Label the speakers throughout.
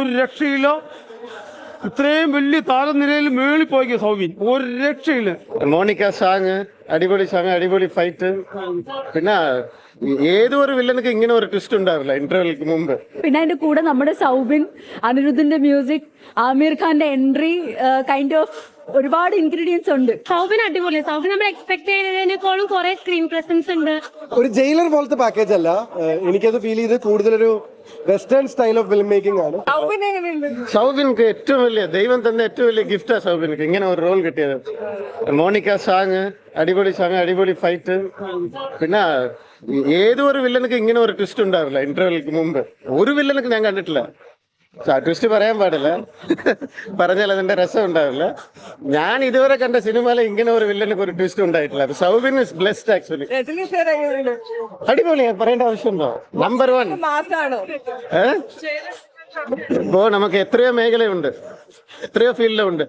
Speaker 1: ഒരു രക്ഷയില്ല. ഇത്രയും വലിയ താരനിരയിൽ മേളിൽ പോയി സൗബിൻ. ഒരു രക്ഷയില്ല.
Speaker 2: മോണിക്ക സാങ് അടിപൊളി സാങ് അടിപൊളി ഫൈറ്റ് പിന്നെ ഏതൊരു വില്ലനക്ക് ഇങ്ങനെ ഒരു ട്വിസ്റ്റ് ഉണ്ടാവില്ല ഇന്റർവെൽക്ക് മുമ്പ്.
Speaker 3: പിന്നെ അതിന്റെ കൂടെ നമ്മുടെ സൗബിൻ അനിരുദ്ധിന്റെ മ്യൂസിക് ആമീർ ഖാന്റെ എൻട്രി കൈൻഡ് ഓഫ് ഒരുപാട് ഇൻഗ്രീഡിയൻസ് ഉണ്ട്.
Speaker 4: സൗബിൻ അടിപൊളി. സൗബിൻ നമ്മൾ എക്സ്പെക്ട് ചെയ്തതിനേക്കാളും കുറെ സ്ക്രീൻ പ്രസൻസ് ഉണ്ട്.
Speaker 5: ഒരു ജയിലർ പോലത്തെ പാക്കേജ് അല്ല. എനിക്കത് ഫീൽ ചെയ്ത് കൂടുതലൊരു western style of film making ആണ്
Speaker 2: സൗബിൻക്ക് ഏറ്റവും വലിയ ദൈവം തന്ന ഏറ്റവും വലിയ ഗിഫ്റ്റാ സൗബിൻക്ക്. ഇങ്ങനെ ഒരു റോൾ കിട്ടിയത്. മോണിക്ക സാങ് അടിപൊളി സാങ് അടിപൊളി ഫൈറ്റ് പിന്നെ ഏതൊരു വില്ലനക്ക് ഇങ്ങനെ ഒരു ട്വിസ്റ്റ് ഉണ്ടാവില്ല ഇന്റർവെല്ലിക്ക് മുമ്പ്. ഒരു വില്ലനക്ക് ഞാൻ കണ്ടിട്ടില്ല. ട്വിസ്റ്റ് പറയാൻ പാടില്ല. പറഞ്ഞാൽ അതിന്റെ രസം ഉണ്ടാവില്ല. ഞാൻ ഇതുവരെ കണ്ട സിനിമയിൽ ഇങ്ങനെ ഒരു വില്ലന് ഒരു ട്വിസ്റ്റ് ഉണ്ടായിട്ടില്ല. സൗബിൻ ഇസ് ബ്ലെസ്ഡ് ആക്ച്വലി അടിപൊളിയാ പറയേണ്ട ആവശ്യമുണ്ടോ? നമ്പർ വൺ ഇപ്പോ നമുക്ക് എത്രയോ മേഖലയുണ്ട്. എത്രയോ ഫീൽഡുണ്ട്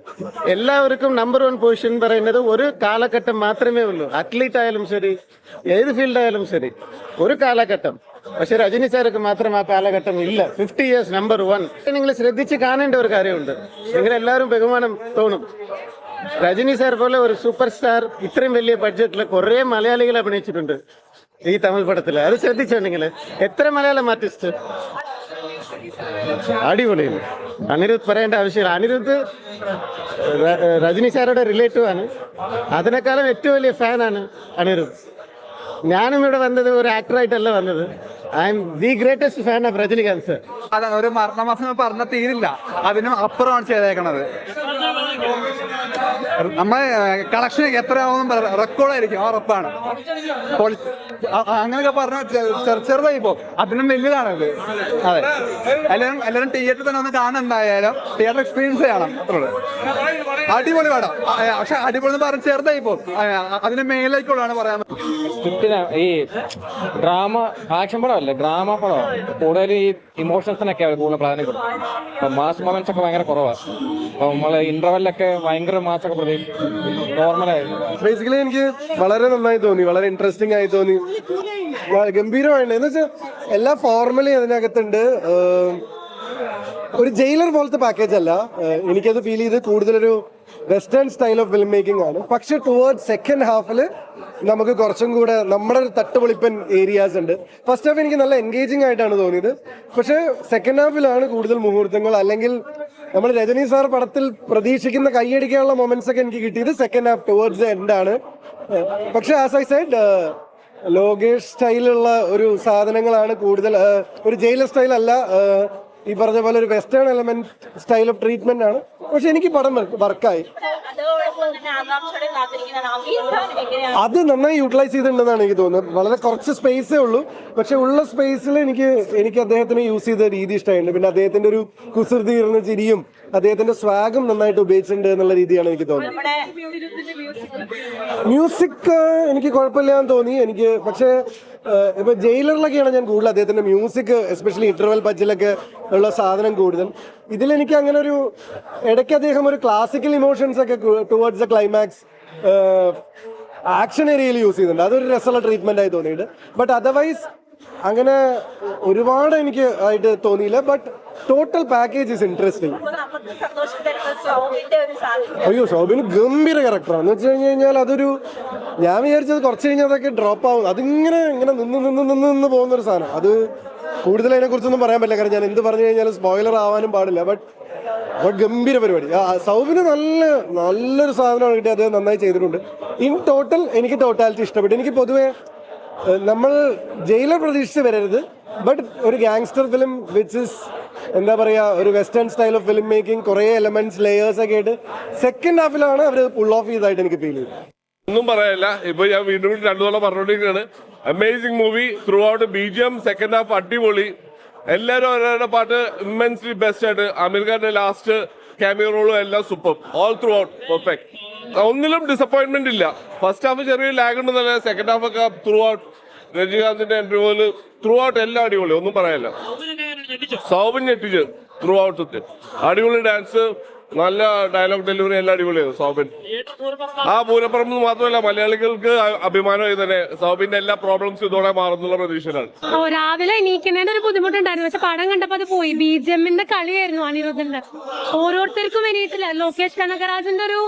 Speaker 2: എല്ലാവർക്കും നമ്പർ വൺ പൊസിഷൻ പറയുന്നത് ഒരു കാലഘട്ടം മാത്രമേ ഉള്ളൂ. അത്ലീറ്റ് ആയാലും ശരി ഏത് ഫീൽഡ് ആയാലും ശരി ഒരു കാലഘട്ടം. പക്ഷെ രജനി സാർക്ക് മാത്രം ആ കാലഘട്ടം ഇല്ല. ഫിഫ്റ്റി ഇയേഴ്സ് നമ്പർ വൺ നിങ്ങൾ ശ്രദ്ധിച്ച് കാണേണ്ട ഒരു കാര്യമുണ്ട്. നിങ്ങൾ എല്ലാവരും ബഹുമാനം തോന്നും. രജനി സാർ പോലെ ഒരു സൂപ്പർ സ്റ്റാർ ഇത്രയും വലിയ ബഡ്ജറ്റിൽ കുറേ മലയാളികൾ അഭിനയിച്ചിട്ടുണ്ട് ഈ തമിഴ് പടത്തിൽ അത് ശ്രദ്ധിച്ചിട്ടുണ്ടെങ്കിൽ എത്ര മലയാളം ആർട്ടിസ്റ്റ് അടിപൊളിയാണ് അനിരുദ്ധ് പറയേണ്ട ആവശ്യമില്ല. അനിരുദ്ധ് രജനി സാറുടെ റിലേറ്റീവ് ആണ്. അതിനേക്കാളും ഏറ്റവും വലിയ ഫാനാണ് അനിരുദ്ധ്. ഞാനും ഇവിടെ വന്നത് ഒരു ആക്ടറായിട്ടല്ല വന്നത്. I am the greatest fan of Rajinikanth sir
Speaker 6: അത് ഒരു മരണമാസം പറഞ്ഞ തീരില്ല. അതിനും അപ്പുറമാണ് ചെയ്തേക്കണത്. നമ്മ കളക്ഷൻ എത്രയാവും റെക്കോർഡായിരിക്കും ആ റപ്പാണ് അങ്ങനെയൊക്കെ പറഞ്ഞ ചെറുതായി പോ അതിനും വലിയതാണ് ഇത് അതെ. എല്ലാവരും എല്ലാവരും തിയേറ്ററിൽ തന്നെ ഒന്ന് കാണാൻ എന്തായാലും. തിയേറ്റർ എക്സ്പീരിയൻസ് ചെയ്യണം അത്രേ ഉള്ളൂ. അടിപൊളി പാടാം. പക്ഷെ അടിപൊളി എന്ന് പറഞ്ഞ് ചെറുതായി പോകും. അതിന് മേലേക്കുള്ളതാണ് പറയാൻ
Speaker 7: സ്ക്രിപ്റ്റിന് ഈ ഡ്രാമ ആക്ഷൻ പടമല്ലേ? ഡ്രാമ പടം. കൂടുതൽ ഈ ഇമോഷൻസിനൊക്കെ അവർ കൂടുതൽ പ്രാധാന്യം കൊടുക്കും. മാസ് മൊമെന്റ്സ് ഒക്കെ ഭയങ്കര കുറവാണ് അപ്പം നമ്മൾ ഇന്റർവെല്ലൊക്കെ ഭയങ്കര മാസൊക്കെ
Speaker 5: ബേസിക്കലി എനിക്ക് വളരെ നന്നായി തോന്നി വളരെ ഇൻട്രസ്റ്റിംഗ് ആയി തോന്നി. ഗംഭീരമായിട്ടുണ്ട്. ഗംഭീരമായിട്ട് എന്ന് വെച്ചാൽ എല്ലാ ഫോർമലി അതിനകത്തുണ്ട്. ഒരു ജയിലർ പോലത്തെ പാക്കേജ് അല്ല. എനിക്കത് ഫീൽ ചെയ്ത് കൂടുതലൊരു western style of film making ആണ്. പക്ഷെ ടുവേർഡ് സെക്കൻഡ് ഹാഫിൽ നമുക്ക് കുറച്ചും കൂടെ നമ്മുടെ തട്ടുപൊളിപ്പൻ ഏരിയാസ് ഉണ്ട്. ഫസ്റ്റ് ഹാഫ് എനിക്ക് നല്ല എൻഗേജിങ് ആയിട്ടാണ് തോന്നിയത്. പക്ഷെ സെക്കൻഡ് ഹാഫിലാണ് കൂടുതൽ മുഹൂർത്തങ്ങൾ അല്ലെങ്കിൽ നമ്മൾ രജനി സാർ പടത്തിൽ പ്രതീക്ഷിക്കുന്ന കൈയടിക്കാനുള്ള മൊമെന്റ്സ് ഒക്കെ എനിക്ക് കിട്ടിയത് സെക്കൻഡ് ഹാഫ് ടുവേർഡ്സ് എൻഡ് ആണ്. പക്ഷെ ആസ് ഐ സൈഡ് ലോകേഷ് സ്റ്റൈലുള്ള ഒരു സാധനങ്ങളാണ് കൂടുതൽ ഒരു ജയിലർ സ്റ്റൈൽ അല്ല ഈ പറഞ്ഞ പോലെ ഒരു western element style of treatment ആണ്. പക്ഷെ എനിക്ക് പടം വർക്കായി അത് നന്നായി യൂട്ടിലൈസ് ചെയ്തിട്ടുണ്ടെന്നാണ് എനിക്ക് തോന്നുന്നത്. വളരെ കുറച്ച് സ്പേസേ ഉള്ളൂ. പക്ഷെ ഉള്ള സ്പേസിൽ എനിക്ക് എനിക്ക് അദ്ദേഹത്തിന് യൂസ് ചെയ്ത രീതി ഇഷ്ടമായിട്ടുണ്ട്. പിന്നെ അദ്ദേഹത്തിന്റെ ഒരു കുസൃതി ഇരുന്ന ചിരിയും അദ്ദേഹത്തിന്റെ സ്വാഗം നന്നായിട്ട് ഉപയോഗിച്ചിട്ടുണ്ട് എന്നുള്ള രീതിയാണ് എനിക്ക് തോന്നുന്നത്. മ്യൂസിക് എനിക്ക് കുഴപ്പമില്ല എന്ന് തോന്നി. എനിക്ക് പക്ഷേ ഇപ്പൊ ജയിലറിലൊക്കെയാണ് ഞാൻ കൂടുതൽ അദ്ദേഹത്തിന്റെ മ്യൂസിക് എസ്പെഷ്യലി ഇന്റർവെൽ പച്ചിലൊക്കെ ഉള്ള സാധനം കൂടുതൽ. ഇതിലെനിക്ക് അങ്ങനെ ഒരു ഇടയ്ക്ക് അദ്ദേഹം ഒരു ക്ലാസിക്കൽ ഇമോഷൻസ് ഒക്കെ ടുവേർഡ്സ് ദ ക്ലൈമാക്സ് ആക്ഷൻ ഏരിയയിൽ യൂസ് ചെയ്യുന്നുണ്ട് അതൊരു രസമുള്ള ട്രീറ്റ്മെന്റ് ആയി തോന്നിയിട്ട് ബട്ട് അതർവൈസ് അങ്ങനെ ഒരുപാട് എനിക്ക് ആയിട്ട് തോന്നിയില്ല. But total package is interesting അയ്യോ ഷോബിന് ഗംഭീര ക്യാരക്ടറാണ് എന്ന് വെച്ച് കഴിഞ്ഞ് കഴിഞ്ഞാൽ അതൊരു ഞാൻ വിചാരിച്ചത് കുറച്ച് കഴിഞ്ഞാൽ അതൊക്കെ ഡ്രോപ്പ് ആവും. അതിങ്ങനെ ഇങ്ങനെ നിന്ന് നിന്ന് നിന്ന് നിന്ന് പോകുന്ന ഒരു സാധനം. അത് കൂടുതൽ അതിനെ കുറിച്ചൊന്നും പറയാൻ പറ്റില്ല. കാരണം ഞാൻ എന്ത് പറഞ്ഞു കഴിഞ്ഞാലും സ്പോയിലർ ആവാനും പാടില്ല. ബട്ട് ബട്ട് ഗംഭീര പരിപാടി. സൗബിന് നല്ല നല്ലൊരു സാധനമാണ് കിട്ടി അദ്ദേഹം നന്നായി ചെയ്തിട്ടുണ്ട്. ഇൻ ടോട്ടൽ എനിക്ക് ടോട്ടാലിറ്റി ഇഷ്ടപ്പെട്ടു. എനിക്ക് പൊതുവേ നമ്മൾ ജയിലർ പ്രതീക്ഷിച്ച് വരരുത്. ബട്ട് ഒരു ഗാങ്സ്റ്റർ ഫിലിം വിച്ച് ഇസ് എന്താ പറയുക ഒരു western style of film making കുറേ എലമെന്റ്സ് ലെയേഴ്സ് ഒക്കെ ആയിട്ട് സെക്കൻഡ് ഹാഫിലാണ് അവർ പുൾ ഓഫ് ചെയ്തതായിട്ട് എനിക്ക് ഫീൽ ചെയ്തത്
Speaker 8: ഒന്നും പറയാനില്ല ഇപ്പൊ ഞാൻ വീണ്ടും വീണ്ടും രണ്ടു പറഞ്ഞുകൊണ്ടിരിക്കുകയാണ്. പറഞ്ഞോണ്ടിരിക്കുകയാണ് amazing movie throughout B G M second half അടിപൊളി. എല്ലാവരും അവരുടെ പാട്ട് ഇമ്മൻസ്ലി ബെസ്റ്റ് ആയിട്ട് അമീർ ഖാന്റെ ലാസ്റ്റ് ക്യാമിയോ റോളും എല്ലാം super all throughout perfect ഒന്നിലും ഡിസപ്പോയിന്റ്മെന്റ് ഇല്ല. ഫസ്റ്റ് ഹാഫ് ചെറിയ ലാഗ് ഉണ്ടെന്നല്ല സെക്കൻഡ് ഹാഫ് ഒക്കെ ത്രൂ ഔട്ട് രജനീകാന്തിന്റെ എൻട്രി പോലെ ത്രൂ ഔട്ട് എല്ലാം അടിപൊളി. ഒന്നും പറയാനില്ല സൗബിൻ ഞെട്ടിച്ച്. ത്രൂ ഔട്ട് അടിപൊളി ഡാൻസ് നല്ല ഡയലോഗ് ഡെലിവറി എല്ലാം അടിപൊളിയായിരുന്നു സൗബിൻ. ആ പൂരപ്പുറം മാത്രമല്ല മലയാളികൾക്ക് അഭിമാനമായി തന്നെ. സൗബിന്റെ എല്ലാ പ്രോബ്ലംസ് ഇതോടെ മാറുന്നുള്ള പ്രതീക്ഷയിലാണ്.
Speaker 4: രാവിലെ എണീക്കുന്നതിന്റെ ഒരു ബുദ്ധിമുട്ടുണ്ടായിരുന്നു. പക്ഷെ പടം കണ്ടപ്പോ അത് പോയി. ബി ജി എമ്മിന്റെ കളിയായിരുന്നു അനിരുദ്ധന്റെ. ഓരോരുത്തർക്കും എണീറ്റില്ല. ലോകേഷ് കനകരാജന്റെ ഒരു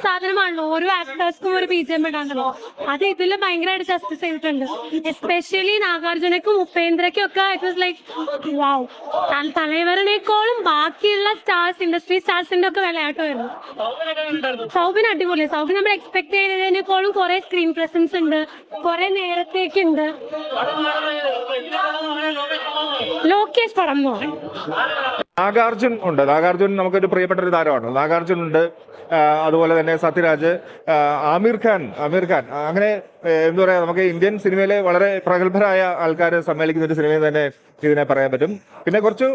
Speaker 4: സാധനമാണല്ലോ. ഓരോ ആക്ടേഴ്സ്ക്കും ഒരു ബി ജി എം ഇടാണല്ലോ. അത് ഇതിൽ ഭയങ്കരമായിട്ട് ജസ്റ്റിസ് ചെയ്തിട്ടുണ്ട്. എസ്പെഷ്യലി നാഗാർജുനക്കും ഉപേന്ദ്രയ്ക്കും ഒക്കെ ഇറ്റ് വാസ് ലൈക്ക് വാവ് തലവരനേക്കാളും ബാക്കിയുള്ള സ്റ്റാർസ് ഇൻഡസ്ട്രി സ്റ്റാർസിന്റെ ഒക്കെ വിളയാട്ടമായിരുന്നു സൗബിൻ അടിപൊളി. സൗബിൻ നമ്മൾ എക്സ്പെക്ട് ചെയ്തതിനെക്കോളും കുറെ സ്ക്രീൻ പ്രസൻസ് ഉണ്ട്. കുറെ നേരത്തേക്ക് ഉണ്ട്. ലോകേഷ് പടം
Speaker 9: നാഗാർജുൻ ഉണ്ട്. നാഗാർജുൻ നമുക്കൊരു പ്രിയപ്പെട്ട ഒരു താരമാണ്. നാഗാർജുൻ ഉണ്ട്. അതുപോലെ തന്നെ സത്യരാജ് ആമിർ ഖാൻ ആമിർ ഖാൻ. അങ്ങനെ എന്താ പറയാ നമുക്ക് ഇന്ത്യൻ സിനിമയിലെ വളരെ പ്രഗത്ഭരായ ആൾക്കാർ സമ്മേളിക്കുന്ന ഒരു സിനിമയിൽ തന്നെ ഇതിനെ പറയാൻ പറ്റും. പിന്നെ കുറച്ച്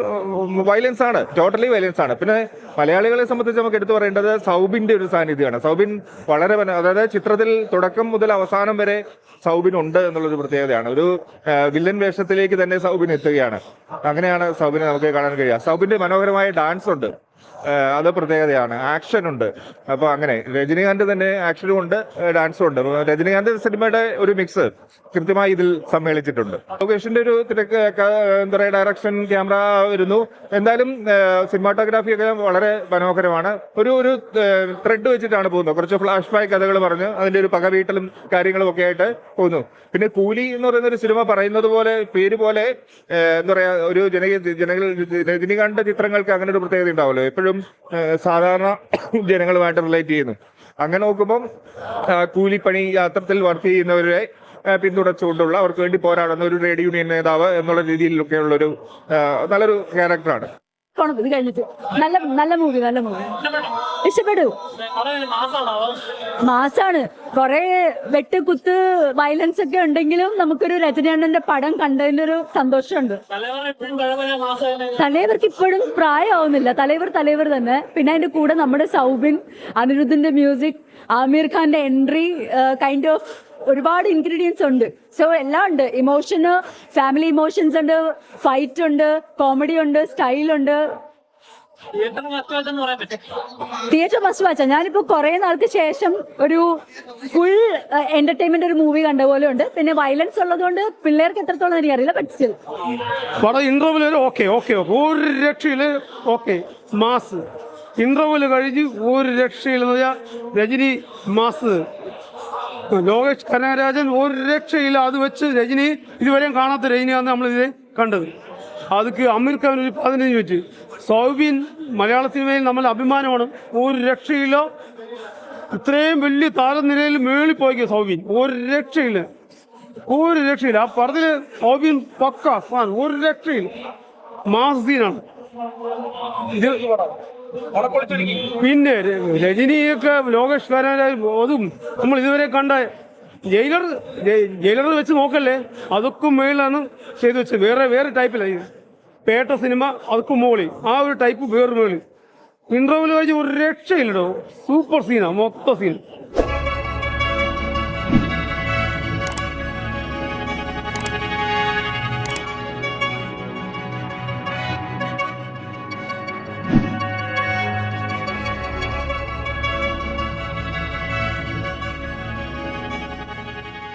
Speaker 9: വയലൻസ് ആണ്. ടോട്ടലി വയലൻസ് ആണ്. പിന്നെ മലയാളികളെ സംബന്ധിച്ച് നമുക്ക് എടുത്തു പറയേണ്ടത് സൗബിന്റെ ഒരു സാന്നിധ്യമാണ്. സൗബിൻ വളരെ അതായത് ചിത്രത്തിൽ തുടക്കം മുതൽ അവസാനം വരെ സൗബിൻ ഉണ്ട് എന്നുള്ളൊരു പ്രത്യേകതയാണ്. ഒരു വില്ലൻ വേഷത്തിലേക്ക് തന്നെ സൗബിൻ എത്തുകയാണ്. അങ്ങനെയാണ് സൗബിനെ നമുക്ക് കാണാൻ കഴിയുക. സൗബിന്റെ മനോഹരമായ ഡാൻസ് ഉണ്ട്. അത് പ്രത്യേകതയാണ്. ആക്ഷൻ ഉണ്ട്. അപ്പൊ അങ്ങനെ രജനീകാന്ത് തന്നെ ആക്ഷനും ഉണ്ട് ഡാൻസും ഉണ്ട്. രജനീകാന്ത് സിനിമയുടെ ഒരു മിക്സ് കൃത്യമായി ഇതിൽ സമ്മേളിച്ചിട്ടുണ്ട്. ലോകേഷിന്റെ ഒരു തിരക്ക് എന്താ പറയുക ഡയറക്ഷൻ ക്യാമറ വരുന്നു. എന്തായാലും സിനിമാട്ടോഗ്രാഫി ഒക്കെ വളരെ മനോഹരമാണ്. ഒരു ഒരു ത്രെഡ് വെച്ചിട്ടാണ് പോകുന്നത്. കുറച്ച് ഫ്ലാഷ് ബാക്ക് കഥകൾ പറഞ്ഞ് അതിന്റെ ഒരു പക വീട്ടലും കാര്യങ്ങളും ഒക്കെ ആയിട്ട് പോകുന്നു. പിന്നെ കൂലി എന്ന് പറയുന്ന ഒരു സിനിമ പറയുന്നത് പോലെ പേര് പോലെ എന്താ പറയാ ഒരു ജനകീയ ജനകീയ രജനീകാന്ത് ചിത്രങ്ങൾക്ക് അങ്ങനെ ഒരു പ്രത്യേകത ഉണ്ടാവുമല്ലോ. എപ്പോഴും സാധാരണ ജനങ്ങളുമായിട്ട് റിലേറ്റ് ചെയ്യുന്നു. അങ്ങനെ നോക്കുമ്പം കൂലിപ്പണി യാത്രത്തിൽ വർക്ക് ചെയ്യുന്നവരെ പിന്തുണച്ചുകൊണ്ടുള്ള അവർക്ക് വേണ്ടി പോരാടുന്ന ഒരു ട്രേഡ് യൂണിയൻ നേതാവ് എന്നുള്ള രീതിയിലൊക്കെയുള്ള ഒരു നല്ലൊരു ക്യാരക്ടറാണ്
Speaker 3: പോണം ഇത് കഴിഞ്ഞിട്ട്. നല്ല നല്ല മൂവി നല്ല മൂവി ഇഷ്ടപ്പെട്ടു? മാസാണ്. കൊറേ വെട്ട് കുത്ത് വയലൻസ് ഒക്കെ ഉണ്ടെങ്കിലും നമുക്കൊരു രജനീകാന്തന്റെ പടം കണ്ടതിന്റെ ഒരു സന്തോഷമുണ്ട്. തലൈവർക്ക് ഇപ്പോഴും പ്രായമാവുന്നില്ല. തലേവർ തലേവർ തന്നെ. പിന്നെ അതിന്റെ കൂടെ നമ്മുടെ സൗബിൻ അനിരുദ്ധിന്റെ മ്യൂസിക് ആമീർ ഖാന്റെ എൻട്രി കൈൻഡ് ഓഫ് ഒരുപാട് ഇൻഗ്രീഡിയൻസ് ഉണ്ട്. സോ എല്ലാം ഉണ്ട്. ഇമോഷന് ഫാമിലി ഇമോഷൻസ് ഉണ്ട് ഫൈറ്റ് ഉണ്ട് കോമഡി ഉണ്ട് സ്റ്റൈൽ ഉണ്ട്. തിയേറ്റർ മസ്റ്റ് വാച്ച ഞാനിപ്പോ കുറെ നാൾക്ക് ശേഷം ഒരു ഫുൾ എന്റർടൈൻമെന്റ് ഒരു മൂവി കണ്ട പോലെ ഉണ്ട്. പിന്നെ വയലൻസ് ഉള്ളതുകൊണ്ട് പിള്ളേർക്ക് എത്രത്തോളം എനിക്കറിയില്ല ബട്ട് സ്റ്റിൽ
Speaker 1: പടം ഇന്റർവെൽ വരെ ഓക്കെ ഓക്കെ ഒരു രക്ഷയിൽ ഓക്കെ മാസ്. ഇന്റർവെൽ കഴിഞ്ഞ് ഒരു രക്ഷയിൽ രജനി മാസ്. ലോകേഷ് കനകരാജൻ ഒരു രക്ഷയില്ല. അത് വെച്ച് രജനി ഇതുവരെയും കാണാത്ത രജനിയാണ് നമ്മളിത് കണ്ടത്. അതൊക്കെ അമീർ ഖാൻ ഒരു പതിനഞ്ച് വെച്ച് സൗബിൻ മലയാള സിനിമയിൽ നമ്മൾ അഭിമാനമാണ്. ഒരു രക്ഷയില്ല. ഇത്രയും വലിയ താരനിരയിൽ മേളിൽ പോയിക്കുക സൗബിൻ. ഒരു രക്ഷയില്ല. ഒരു രക്ഷയില്ല. ആ പടത്തിൽ സൗബിൻ പക്ക ഒരു രക്ഷയില്ല. മാസീനാണ് സീനാണ്. ഇത് പിന്നെ രജനിയൊക്കെ ലോകേഷ് കനകരാജ് അതും നമ്മൾ ഇതുവരെ കണ്ട ജയിലർ ജയി- ജയിലർ വെച്ച് നോക്കല്ലേ? അതൊക്കെ മേളിലാണ് ചെയ്തു വെച്ചത്. വേറെ വേറെ ടൈപ്പിലാണ് പേട്ട സിനിമ അതൊക്കെ മുകളിൽ ആ ഒരു ടൈപ്പ് വേറെ മുകളിൽ ഇന്റർവ്യൂൽ കഴിഞ്ഞ് ഒരു രക്ഷയില്ലടോ. സൂപ്പർ സീനാ മൊത്ത സീൻ